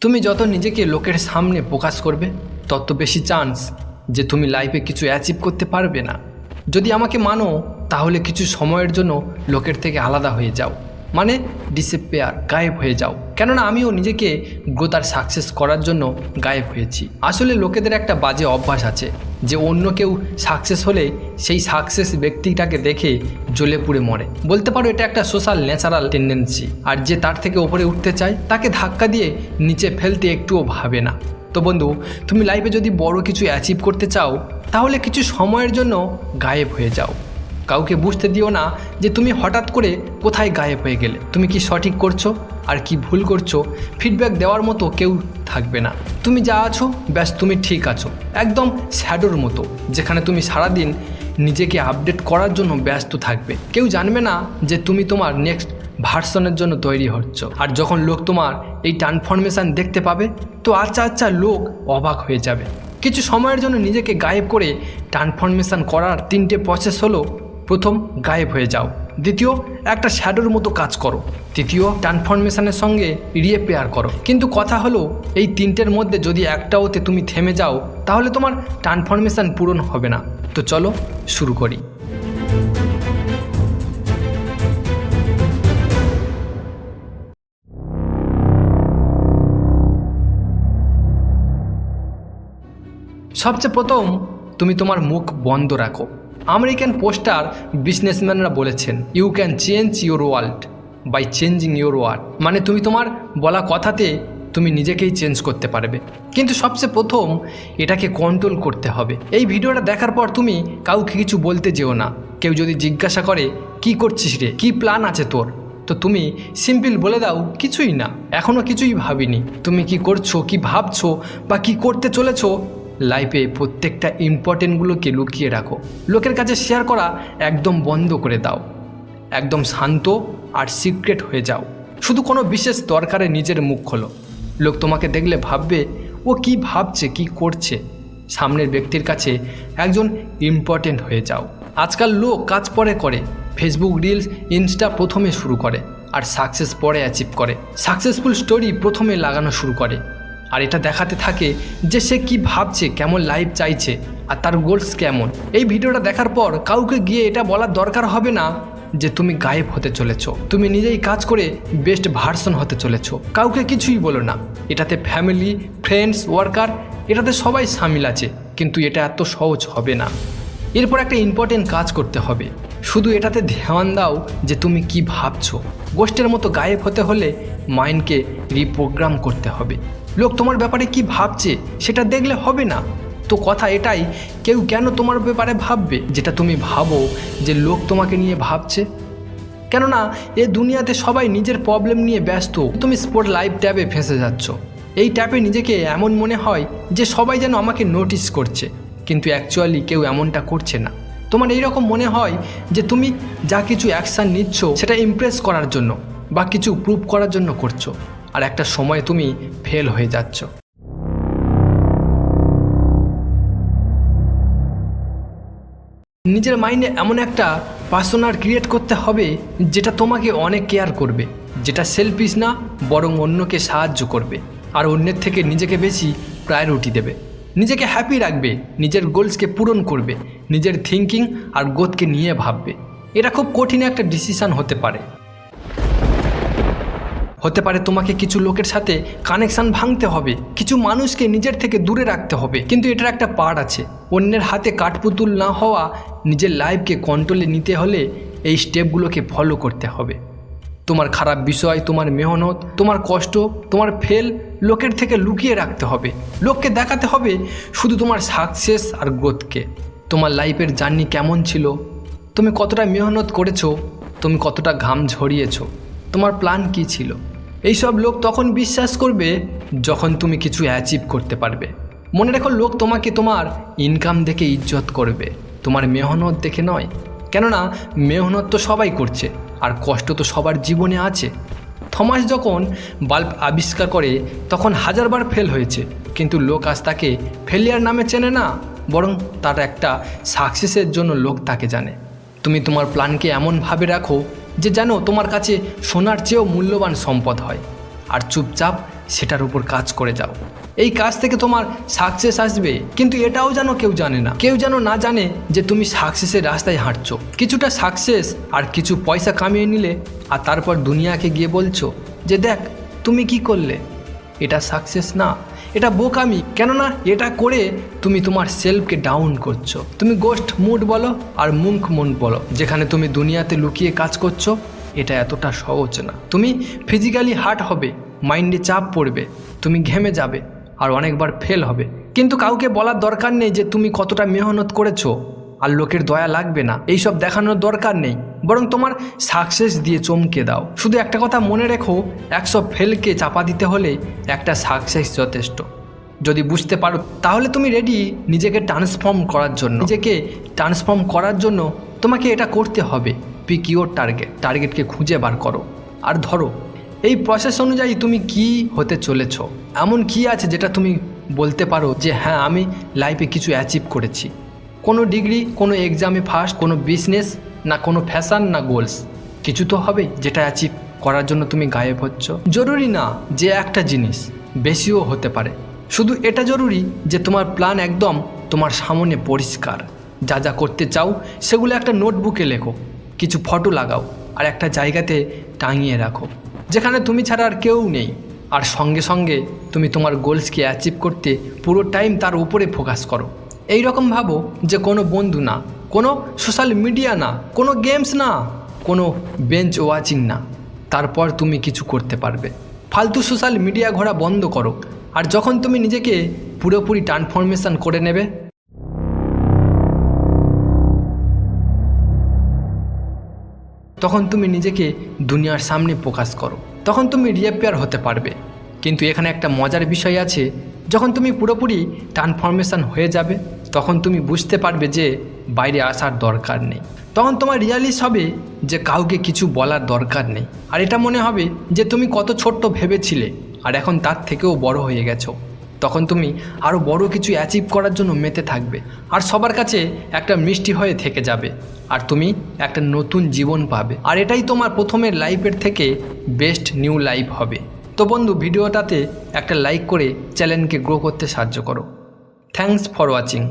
তুমি যত নিজেকে লোকের সামনে প্রকাশ করবে, তত বেশি চান্স যে তুমি লাইফে কিছু অ্যাচিভ করতে পারবে না। যদি আমাকে মানো, তাহলে কিছু সময়ের জন্য লোকের থেকে আলাদা হয়ে যাও। মানে ডিসেপেয়ার গায়েব হয়ে যাও। কেননা আমিও নিজেকে গ্রোথ আর সাকসেস করার জন্য গায়েব হয়েছি। আসলে লোকেদের একটা বাজে অভ্যাস আছে যে অন্য কেউ সাকসেস হলে সেই সাকসেস ব্যক্তিটাকে দেখে জ্বলে পুড়ে মরে। বলতে পারো এটা একটা সোশ্যাল ন্যাচারাল টেন্ডেন্সি আর যে তার থেকে ওপরে উঠতে চায় তাকে ধাক্কা দিয়ে নিচে ফেলতে একটুও ভাবে না। তো বন্ধু, তুমি লাইফে যদি বড় কিছু অ্যাচিভ করতে চাও, তাহলে কিছু সময়ের জন্য গায়েব হয়ে যাও। কাউকে বুঝতে দিও না যে তুমি হঠাৎ করে কোথায় গায়েব হয়ে গেলে। তুমি কি সঠিক করছ? আর কি ভুল করছ? ফিডব্যাক দেওয়ার মতো কেউ থাকবে না। তুমি যা আছো, ব্যাস তুমি ঠিক আছো। একদম শ্যাডোর মতো, যেখানে তুমি সারাদিন নিজেকে আপডেট করার জন্য ব্যস্ত থাকবে। কেউ জানবে না যে তুমি তোমার নেক্সট ভার্সনের জন্য তৈরি হচ্ছ। আর যখন লোক তোমার এই ট্রান্সফরমেশান দেখতে পাবে, তো আচ্ছা আচ্ছা লোক অবাক হয়ে যাবে। কিছু সময়ের জন্য নিজেকে গায়েব করে ট্রান্সফরমেশান করার তিনটে প্রসেস হলো প্রথম গায়েব হয়ে যাও। দ্বিতীয়, একটা শ্যাডোর মতো কাজ করো। তৃতীয়, ট্রান্সফরমেশনের সঙ্গে রিয়েপেয়ার করো। কিন্তু কথা হলো, এই তিনটের মধ্যে যদি একটা ওতে তুমি থেমে যাও, তাহলে তোমার ট্রান্সফরমেশন পূরণ হবে না। তো চলো, শুরু করি। সবচেয়ে প্রথম, তুমি তোমার মুখ বন্ধ রাখো। আমেরিকান পোস্টার বিজনেসম্যানরা বলেছেন you can change your world by changing your word মানে তুমি তোমার বলা কথাতে তুমি নিজেকেই চেঞ্জ করতে পারবে। কিন্তু সবচেয়ে প্রথম এটাকে কন্ট্রোল করতে হবে। এই ভিডিওটা দেখার পর তুমি কাউকে কিছু বলতে যেও না। কেউ যদি জিজ্ঞাসা করে, কি করছিস রে? কি প্ল্যান আছে তোর? তো তুমি সিম্পল বলে দাও, কিছুই না। এখনও কিছুই ভাবিনি। তুমি কি করছ, কি ভাবছ বা কি করতে চলেছো লাইফে প্রত্যেকটা ইম্পর্টেন্টগুলোকে লুকিয়ে রাখো। লোকের কাছে শেয়ার করা একদম বন্ধ করে দাও। একদম শান্ত আর সিক্রেট হয়ে যাও। শুধু কোনো বিশেষ দরকারে নিজের মুখ খোলো। লোক তোমাকে দেখলে ভাববে, ও কি ভাবছে, কি করছে? সামনের ব্যক্তির কাছে একজন ইম্পর্টেন্ট হয়ে যাও। আজকাল লোক কাজ পরে করে। ফেসবুক রিলস ইনস্টা প্রথমে শুরু করে। আর সাকসেস পরে অ্যাচিভ করে। সাকসেসফুল স্টোরি প্রথমে লাগানো শুরু করে। আর এটা দেখাতে থাকে যে সে কি ভাবছে, কেমন লাইফ চাইছে আর তার গোলস কেমন। এই ভিডিওটা দেখার পর কাউকে গিয়ে এটা বলার দরকার হবে না যে তুমি গায়েব হতে চলেছ, তুমি নিজেই কাজ করে বেস্ট ভার্সন হতে চলেছ। কাউকে কিছুই বলো না। এটাতে ফ্যামিলি ফ্রেন্ডস ওয়ার্কার এটাতে সবাই সামিল আছে, কিন্তু এটা এত সহজ হবে না। এরপর একটা ইম্পর্টেন্ট কাজ করতে হবে। শুধু এটাতে ধ্যান দাও যে তুমি কি ভাবছ। গোষ্ঠের মতো গায়েব হতে হলে মাইন্ডকে রিপ্রোগ্রাম করতে হবে। লোক তোমার ব্যাপারে কি ভাবছে, সেটা দেখলে হবে না। তো কথা এটাই, কেউ কেন তোমার ব্যাপারে ভাববে? যেটা তুমি ভাবো যে লোক তোমাকে নিয়ে ভাবছে। কেননা, এ দুনিয়াতে সবাই নিজের প্রবলেম নিয়ে ব্যস্ত। তুমি স্পোর্ট লাইভ ট্যাবে ফেঁসে যাচ্ছ। এই ট্যাপে নিজেকে এমন মনে হয় যে সবাই যেন আমাকে নোটিস করছে। কিন্তু অ্যাকচুয়ালি কেউ এমনটা করছে না। তোমার এইরকম মনে হয় যে তুমি যা কিছু অ্যাকশান নিচ্ছ, সেটা ইমপ্রেস করার জন্য বা কিছু প্রুভ করার জন্য করছ। আর একটা সময় তুমি ফেল হয়ে যাচ্ছ। নিজের মাইন্ডে এমন একটা পার্সোনার ক্রিয়েট করতে হবে যেটা তোমাকে অনেক কেয়ার করবে, যেটা সেলফিস না, বরং অন্যকে সাহায্য করবে, আর অন্যের থেকে নিজেকে বেশি প্রায়োরিটি দেবে। নিজেকে হ্যাপি রাখবে, নিজের গোলসকে পূরণ করবে, নিজের থিঙ্কিং আর গোথকে নিয়ে ভাববে। এটা খুব কঠিন একটা ডিসিশান হতে পারে। হতে পারে তোমাকে কিছু লোকের সাথে কানেকশান ভাঙতে হবে, কিছু মানুষকে নিজের থেকে দূরে রাখতে হবে, কিন্তু এটার একটা পার্ট আছে। অন্যের হাতে কাঠপুতুল না হওয়া, নিজের লাইফকে কন্ট্রোলে নিতে হলে এই স্টেপগুলোকে ফলো করতে হবে। তোমার খারাপ বিষয়, তোমার মেহনত, তোমার কষ্ট, তোমার ফেল লোকের থেকে লুকিয়ে রাখতে হবে। লোককে দেখাতে হবে শুধু তোমার সাকসেস আর গ্রোথকে তোমার লাইফের জার্নি কেমন ছিল? তুমি কতটা মেহনত করেছ? তুমি কতটা ঘাম ঝরিয়েছো? তোমার প্ল্যান কী ছিল? এইসব লোক তখন বিশ্বাস করবে যখন তুমি কিছু অ্যাচিভ করতে পারবে। মনে রেখো, লোক তোমাকে তোমার ইনকাম দেখে ইজ্জত করবে। তোমার মেহনত দেখে নয়। কেননা, মেহনত তো সবাই করছে, আর কষ্ট তো সবার জীবনে আছে। থমাস যখন বাল্ব আবিষ্কার করে, তখন হাজারবার ফেল হয়েছে। কিন্তু লোক আজ তাকে ফেলিয়ার নামে চেনে না, বরং তার একটা সাকসেসের জন্য লোক তাকে জানে। তুমি তোমার প্ল্যানকে এমনভাবে রাখো যে যেন তোমার কাছে সোনার চেয়েও মূল্যবান সম্পদ হয়। আর চুপচাপ সেটার উপর কাজ করে যাও। এই কাজ থেকে তোমার সাকসেস আসবে, কিন্তু এটাও যেন কেউ জানে না। কেউ যেন না জানে যে তুমি সাকসেসের রাস্তায় হাঁটছো। কিছুটা সাকসেস আর কিছু পয়সা কামিয়ে নিলে, আর তারপর দুনিয়াকে গিয়ে বলছো যে দেখ, তুমি কি করলে? এটা সাকসেস না। এটা বোকামি, কেননা এটা করে তুমি তোমার সেলফকে ডাউন করছ। তুমি গোস্ট মুড বলো আর মুখ মুড বলো, যেখানে তুমি দুনিয়াতে লুকিয়ে কাজ করছ, এটা এতটা সহজ না। তুমি ফিজিক্যালি হার্ট হবে মাইন্ডে চাপ পড়বে, তুমি ঘেমে যাবে আর অনেকবার ফেল হবে। কিন্তু কাউকে বলার দরকার নেই যে তুমি কতটা মেহনত করেছ। আর লোকের দয়া লাগবে না। এইসব দেখানোর দরকার নেই। বরং তোমার সাকসেস দিয়ে চমকে দাও। শুধু একটা কথা মনে রেখো, একশো ফেলকে চাপা দিতে হলে একটা সাকসেস যথেষ্ট। যদি বুঝতে পারো, তাহলে তুমি রেডি নিজেকে ট্রান্সফর্ম করার জন্য। নিজেকে ট্রান্সফর্ম করার জন্য তোমাকে এটা করতে হবে। পিক ইউর টার্গেট টার্গেটকে খুঁজে বার করো। আর ধরো, এই প্রসেস অনুযায়ী তুমি কি হতে চলেছ? এমন কি আছে যেটা তুমি বলতে পারো যে হ্যাঁ আমি লাইফে কিছু অ্যাচিভ করেছি। কোনো ডিগ্রি, কোনো এক্সামে ফার্স্ট, কোনো বিজনেস, না কোনো ফ্যাশন, না গোলস। কিছু তো হবে যেটা অ্যাচিভ করার জন্য তুমি গায়েব হচ্ছ। জরুরি না যে একটা জিনিস, বেশিও হতে পারে। শুধু এটা জরুরি যে তোমার প্ল্যান একদম তোমার সামনে পরিষ্কার। যা যা করতে চাও, সেগুলো একটা নোটবুকে লেখো। কিছু ফটো লাগাও আর একটা জায়গাতে টাঙিয়ে রাখো। যেখানে তুমি ছাড়া আর কেউ নেই। আর সঙ্গে সঙ্গে তুমি তোমার গোলসকে অ্যাচিভ করতে পুরো টাইম তার উপরে ফোকাস করো। এই রকম ভাবো যে কোনো বন্ধু না, কোনো সোশ্যাল মিডিয়া না, কোনো গেমস না, কোনো বেঞ্চ ওয়াচিং না। তারপর তুমি কিছু করতে পারবে। ফালতু সোশ্যাল মিডিয়া ঘোরা বন্ধ করো। আর যখন তুমি নিজেকে পুরোপুরি ট্রান্সফরমেশন করে নেবে, তখন তুমি নিজেকে দুনিয়ার সামনে প্রকাশ করো। তখন তুমি রিঅ্যাপিয়ার হতে পারবে। কিন্তু এখানে একটা মজার বিষয় আছে, যখন তুমি পুরোপুরি ট্রান্সফরমেশন হয়ে যাবে তখন তুমি বুঝতে পারবে যে বাইরে আসার দরকার নেই। তখন তোমার রিয়ালিস হবে যে কাউকে কিছু বলার দরকার নেই। আর এটা মনে হবে যে তুমি কত ছোট্ট ভেবেছিলে, আর এখন তার থেকেও বড় হয়ে গেছো। তখন তুমি আরও বড় কিছু অ্যাচিভ করার জন্য মেতে থাকবে, আর সবার কাছে একটা মিষ্টি হয়ে থেকে যাবে, আর তুমি একটা নতুন জীবন পাবে। আর এটাই তোমার প্রথমের লাইফের থেকে বেস্ট নিউ লাইফ হবে। তো বন্ধু, ভিডিওটাতে একটা লাইক করে চ্যানেলকে গ্রো করতে সাহায্য করো। Thanks for watching